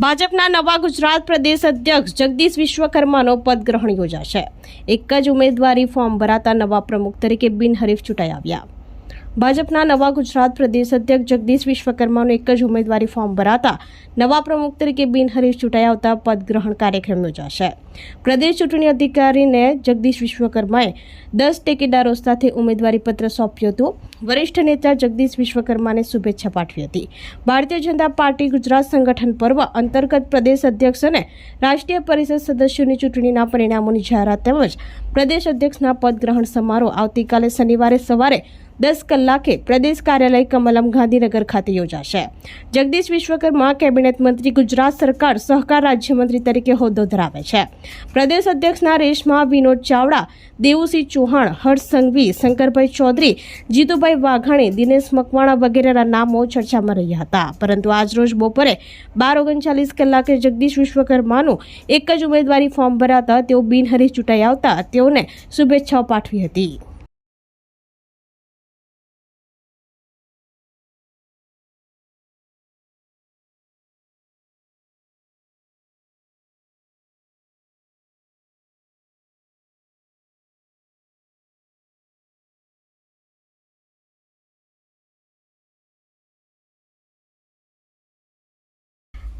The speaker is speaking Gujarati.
ભાજપના નવા ગુજરાત પ્રદેશ અધ્યક્ષ જગદીશ વિશ્વકર્માનો પદગ્રહણ યોજાશે. એક જ ઉમેદવારી ફોર્મ ભરાતા નવા પ્રમુખ તરીકે બિનહરીફ ચૂંટાઈ આવ્યા. ભાજપના નવા ગુજરાત પ્રદેશ અધ્યક્ષ જગદીશ વિશ્વકર્માનું એક જ ઉમેદવારી ફોર્મ ભરાતા નવા પ્રમુખ તરીકે બિનહરીફ ચૂંટાઈ આવતા પદગ્રહણ કાર્યક્રમ યોજાશે. પ્રદેશ ચૂંટણી અધિકારીને જગદીશ વિશ્વકર્માએ દસ ટેકેદારો સાથે ઉમેદવારીપત્ર સોંપ્યું હતું. વરિષ્ઠ નેતા જગદીશ વિશ્વકર્માને શુભેચ્છા પાઠવી હતી. ભારતીય જનતા પાર્ટી ગુજરાત સંગઠન પર્વ અંતર્ગત પ્રદેશ અધ્યક્ષ અને રાષ્ટ્રીય પરિષદ સદસ્યોની ચૂંટણીના પરિણામોની જાહેરાત તેમજ પ્રદેશ અધ્યક્ષના પદગ્રહણ સમારોહ આવતીકાલે શનિવારે સવારે દસ કલાકે પ્રદેશ કાર્યાલય કમલમ ગાંધીનગર ખાતે યોજાશે. જગદીશ વિશ્વકર્મા કેબિનેટ મંત્રી ગુજરાત સરકાર સહકાર રાજ્યમંત્રી તરીકે હોદ્દો ધરાવે છે. પ્રદેશ અધ્યક્ષના રેશમાં વિનોદ ચાવડા, દેવુસિંહ ચૌહાણ, હર્ષ સંઘવી, શંકરભાઈ ચૌધરી, જીતુભાઈ વાઘાણી, દિનેશ મકવાણા વગેરેના નામો ચર્ચામાં રહ્યા હતા. પરંતુ આજરોજ બપોરે બાર ઓગણચાલીસ કલાકે જગદીશ વિશ્વકર્માનું એક જ ઉમેદવારી ફોર્મ ભરાતા તેઓ બિનહરીફ ચૂંટાઈ આવતા તેઓને શુભેચ્છાઓ પાઠવી હતી.